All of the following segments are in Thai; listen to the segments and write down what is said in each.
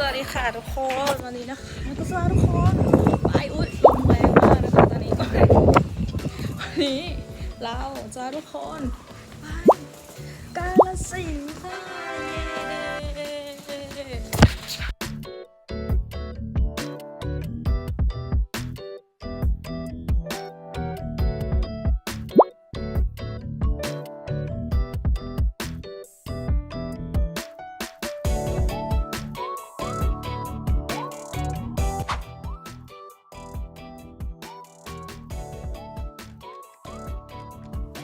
สวัสดีค่ะทุกคนวันนี้นะคะก็สวัสดีทุกคนไปอุ้ยลมแรงมากนะคะตอนนี้วันนี้เราจะทุกคนไปกาลสินธุ์ค่ะ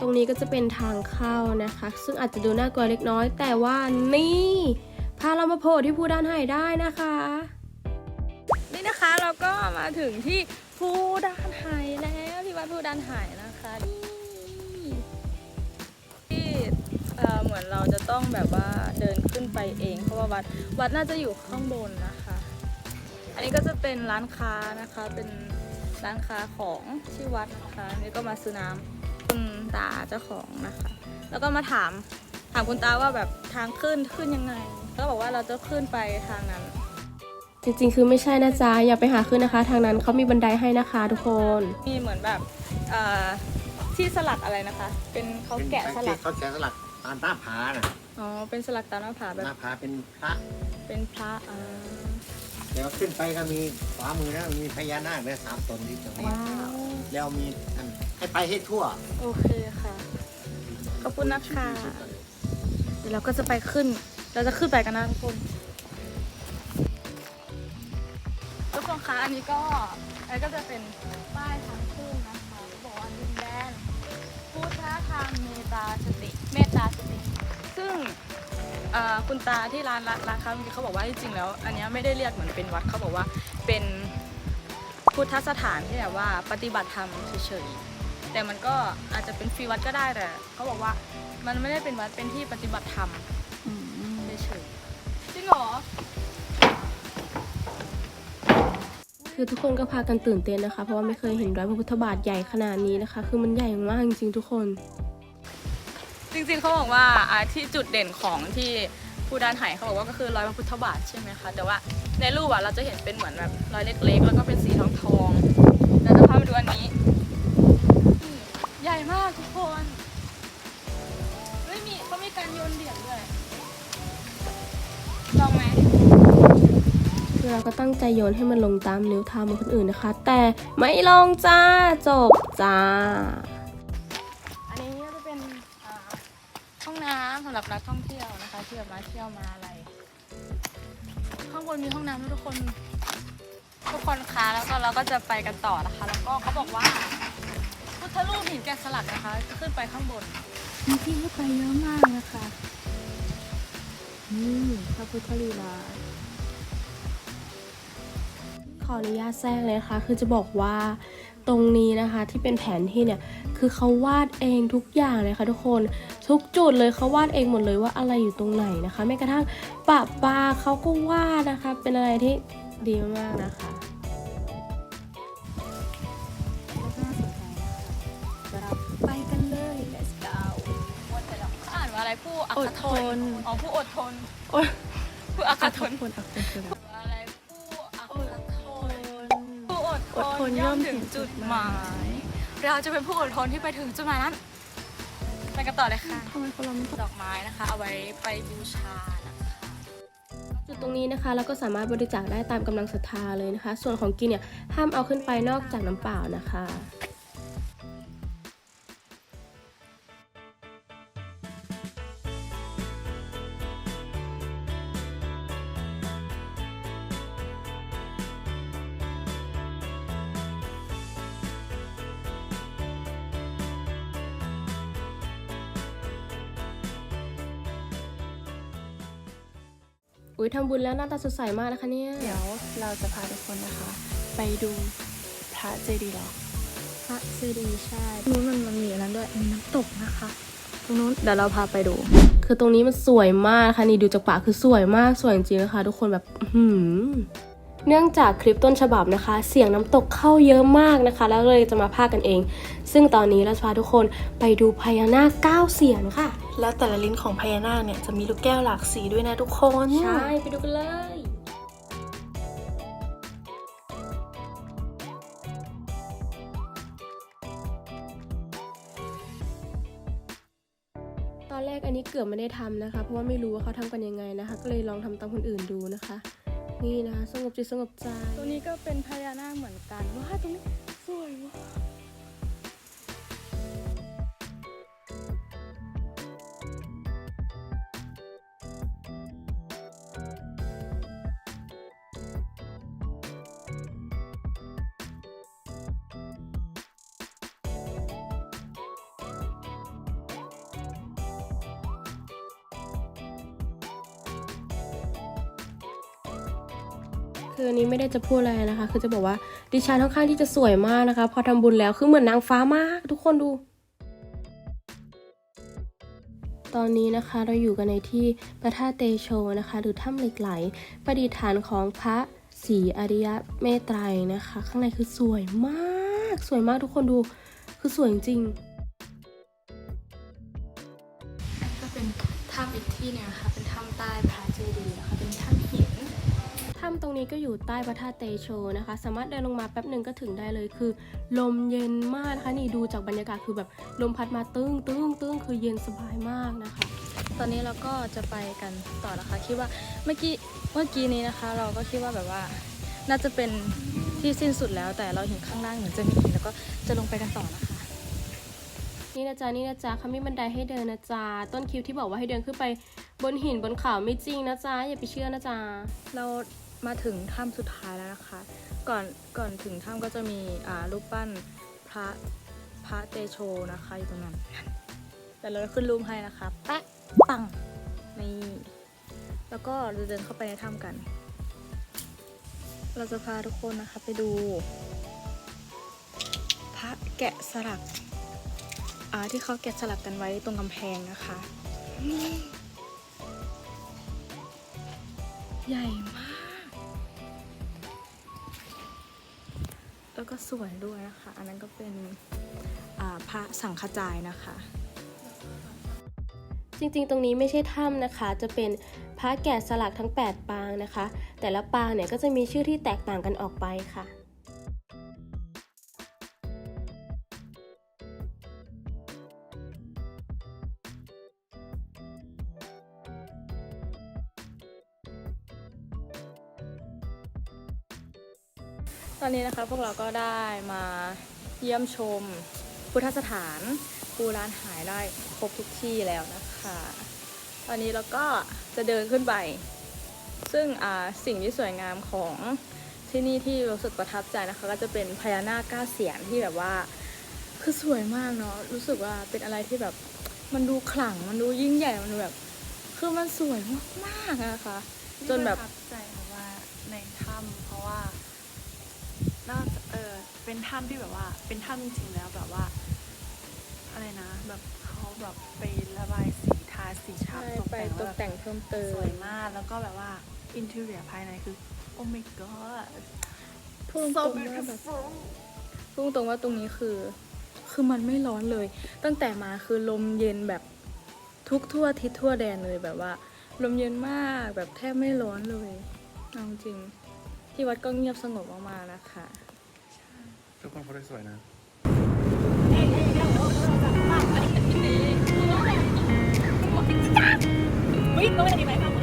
ตรงนี้ก็จะเป็นทางเข้านะคะ ซึ่งอาจจะดูน่ากลัวเล็กน้อย แต่ว่านี่พาเรามาโผล่ที่ภูดานไห่ได้นะคะ นี่นะคะเราก็มาถึงที่ภูดานไหแล้วที่วัดภูดานไหนะคะนี่ที่เหมือนเราจะต้องแบบว่าเดินขึ้นไปเอง เพราะว่าวัดวัดน่าจะอยู่ข้างบนนะคะ อันนี้ก็จะเป็นร้านค้านะคะเป็นร้านค้าของที่วัดนะคะนี่ก็มาซื้อน้ำ ตาเจ้าของนะคะ แล้วก็มาถามถามคุณตาว่าแบบทางขึ้นขึ้นยังไงก็บอกว่าเราจะขึ้นไปทางนั้น จริงๆ คือไม่ใช่นะจ๊ะอย่าไปหาขึ้นนะคะ ทางนั้นเขามีบันไดให้นะคะทุกคน มีเหมือนแบบเอ่อที่สลักอะไรนะคะ เป็นเขาแกะสลักเขาแกะสลักตามหน้าผาน่ะอ๋อเป็นสลักตามหน้าผาแบหบน้าผาเป็นพระเป็นพระอ่าเดี๋ยวขึ้นไปก็มีขวามือนะมีพญานาคเนี่ยสามตนที่ตรงนี้ว้าว แล้วมีอันให้ไปให้ทั่วโอเคค่ะ ขอบคุณนะคะ เดี๋ยวเราก็จะไปขึ้น เราจะขึ้นไปกันนะทุกคน ทุกคนคะ อันนี้ก็ อันนี้ก็จะเป็นป้ายทางขึ้นนะคะบอกว่าดินแดนพุทธธรรมเมตตาสติ เมตตาสติ ซึ่งเอ่อคุณตาที่ร้านร้านร้านค้าเมื่อกี้เขาบอกว่าจริงๆแล้ว อันเนี้ยไม่ได้เรียกเหมือนเป็นวัดเขาบอกว่าเป็น พุทธสถานที่แบบว่าปฏิบัติธรรมเฉยๆแต่มันก็อาจจะเป็นฟรีวัดก็ได้แต่เขาบอกว่ามันไม่ได้เป็นวัดเป็นที่ปฏิบัติธรรมเฉยๆจริงเหรอคือทุกคนก็พากันตื่นเต้นนะคะ เพราะว่าไม่เคยเห็นรอยพระพุทธบาทใหญ่ขนาดนี้นะคะ คือมันใหญ่มากจริงๆทุกคน จริงๆเขาบอกว่าอ่าที่จุดเด่นของที่ภูดานไหเขาบอกว่าก็คือรอยพระพุทธบาทใช่ไหมคะแต่ว่า ในรูปอะเราจะเห็นเป็นเหมือนแบบรอยเล็กๆ แล้วก็เป็นสีทองทองๆเราจะพาไปดูอันนี้นี่ใหญ่มากทุกคนไม่มีเขามีการโยนเหรียญด้วยลองไหมคือเราก็ตั้งใจโยนให้มันลงตามนิ้วเท้าเหมือนคนอื่นนะคะ แต่ไม่ลงจ้าจบจ้า อันนี้ก็จะเป็นอ่าห้องน้ำสำหรับนักท่องเที่ยวนะคะที่แบบมาเที่ยวมาอะไร ข้างบนมีห้องน้ำด้วยทุกคน ทุกคนคะแล้วก็เราก็จะไปกันต่อนะคะ แล้วก็เขาบอกว่าพุทธรูปหินแกะสลักนะคะ ขึ้นไปข้างบน มีที่ให้ไปเยอะมากนะคะนี่พระพุทธลีลาขออนุญาตแทรกเลยค่ะ คือจะบอกว่า ตรงนี้นะคะที่เป็นแผนที่เนี่ยคือเขาวาดเองทุกอย่างเลยค่ะทุกคน ทุกจุดเลยเขาวาดเองหมดเลยว่าอะไรอยู่ตรงไหนนะคะแม้กระทั่งปะปลาเขาก็วาดนะคะ เป็นอะไรที่ดีมากๆนะคะไปกันเลย let's go อ่านว่าอะไรผู้อัคทนอ๋อผู้อดทนผู้อัคทนคนอักคนอะไรผู้ อดทนย่อมถึงจุดหมาย เราจะเป็นผู้อดทนที่ไปถึงจุดหมายนั้นไปกันต่อเลยค่ะทำไมคนเราไม่ดอกไม้นะคะ เอาไว้ไปบูชานะคะจุดตรงนี้นะคะเราก็สามารถบริจาคได้ตามกำลังศรัทธาเลยนะคะ ส่วนของกินเนี่ยห้ามเอาขึ้นไปนอกจากน้ำเปล่านะคะ อุ้ยทำบุญแล้วหน้าตาสดใสมากนะคะเนี่ย เดี๋ยวเราจะพาทุกคนนะคะ ไปดูพระเจดีย์หรอพระซีดีใช่นู้นมันมันมีอันนั้นด้วยมีน้ำตกนะคะ ตรงนู้นเดี๋ยวเราพาไปดู คือตรงนี้มันสวยมากค่ะนี่ดูจากปากคือสวยมากสวยจริงๆนะคะ ทุกคนแบบอื้อหือ เนื่องจากคลิปต้นฉบับนะคะ เสียงน้ำตกเข้าเยอะมากนะคะ แล้วเลยจะมาพากันเอง ซึ่งตอนนี้เราจะพาทุกคนไปดูพญานาคเก้าเสียงค่ะ แล้วแต่ละลิ้นของพญานาคเนี่ยจะมีลูกแก้วหลากสีด้วยนะทุกคนใช่ไปดูกันเลยตอนแรกอันนี้เกือบไม่ได้ทำนะคะ เพราะว่าไม่รู้ว่าเขาทำกันยังไงนะคะ ก็เลยลองทำตามคนอื่นดูนะคะ นี่นะคะสงบจิตสงบใจ ตรงนี้ก็เป็นพญานาคเหมือนกันว้าตรงนี้ คือนี้ไม่ได้จะพูดอะไรนะคะ คือจะบอกว่าดิฉันค่อนข้างที่จะสวยมากนะคะ พอทำบุญแล้วคือเหมือนนางฟ้ามาก ทุกคนดู ตอนนี้นะคะเราอยู่กันในที่พระธาตุเตโชนะคะ หรือถ้ำเหล็กไหลประดิษฐานของพระศรีอริยะเมตไตรนะคะ ข้างในคือสวยมาก สวยมากทุกคนดู คือสวยจริงก็เป็นถ้ำอีกที่หนึงนะคะเป็นถ้ำใต้พระเจ ตรงนี้ก็อยู่ใต้พระธาตุเตโชนะคะ สามารถเดินลงมาแป๊บหนึ่งก็ถึงได้เลยคือ ลมเย็นมากนะคะนี่ดูจากบรรยากาศคือแบบลมพัดมาตึ้งตึ้งตึ้งคือเย็นสบายมากนะคะ ตอนนี้เราก็จะไปกันต่อนะคะคิดว่าเมื่อกี้เมื่อกี้นี้นะคะ เราก็คิดว่าแบบว่าน่าจะเป็นที่สิ้นสุดแล้ว แต่เราเห็นข้างล่างเหมือนจะมีหินแล้วก็จะลงไปกันต่อนะคะนี่นะจ๊ะนี่นะจ๊ะเขามีบันไดให้เดินนะจ๊ะต้นคิวที่บอกว่าให้เดินขึ้นไปบนหินบนเขาไม่จริงนะจ๊ะอย่าไปเชื่อนะจ๊ะเรา มาถึงถ้ำสุดท้ายแล้วนะคะ ก่อนก่อนถึงถ้ำก็จะมีอ่ารูปปั้นพระพระเตโชนะคะอยู่ตรงนั้น แต่เราขึ้นรูปให้นะคะแปะปังนี่แล้วก็เราเดินเข้าไปในถ้ำกัน เราจะพาทุกคนนะคะไปดู พระแกะสลักอ่าที่เขาแกะสลักกันไว้ตรงกำแพงนะคะ ใหญ่มาก แล้วก็สวยด้วยนะคะ อันนั้นก็เป็นพระสังฆจายนะคะ จริงๆ ตรงนี้ไม่ใช่ถ้ำนะคะ จะเป็นพระแกะสลักทั้ง 8 ปางนะคะ แต่ละปางเนี่ยก็จะมีชื่อที่แตกต่างกันออกไปค่ะ ตอนนี้นะคะพวกเราก็ได้มาเยี่ยมชมพุทธสถานปูร้านหายได้ครบทุกที่แล้วนะคะ ตอนนี้เราก็จะเดินขึ้นไป ซึ่งสิ่งที่สวยงามของที่นี่ที่รู้สึกประทับใจนะคะ ก็จะเป็นพญานาคเก้าเสียนที่แบบว่าคือสวยมากเนาะรู้สึกว่าเป็นอะไรที่แบบมันดูขลังมันดูยิ่งใหญ่มันดูแบบ คือมันสวยมากๆนะคะ จนแบบประทับใจเพราะว่าในถ้ำเพราะว่า น่าจะเออเป็นถ้ำที่แบบว่า เป็นถ้ำจริงๆแล้วแบบว่า อะไรนะ แบบเขาแบบไประบายสีทาสีฉาบตกไปแต่งตกแต่งเพิ่มเติมสวยมากแล้วก็แบบว่าอินเทอร์เนียภายในคือ โอ้ my god พูดตรงๆว่าแบบพูดตรงๆว่าตรงนี้คือ คือมันไม่ร้อนเลย ตั้งแต่มาคือลมเย็นแบบทุกทั่วทิศทั่วแดนเลยแบบว่า ลมเย็นมากแบบแทบไม่ร้อนเลยเอาจริง ที่วัดก็เงียบสงบมากๆนะคะทุกคนเขาได้สวยนะวิ่งต้องไปไหนไหมคะ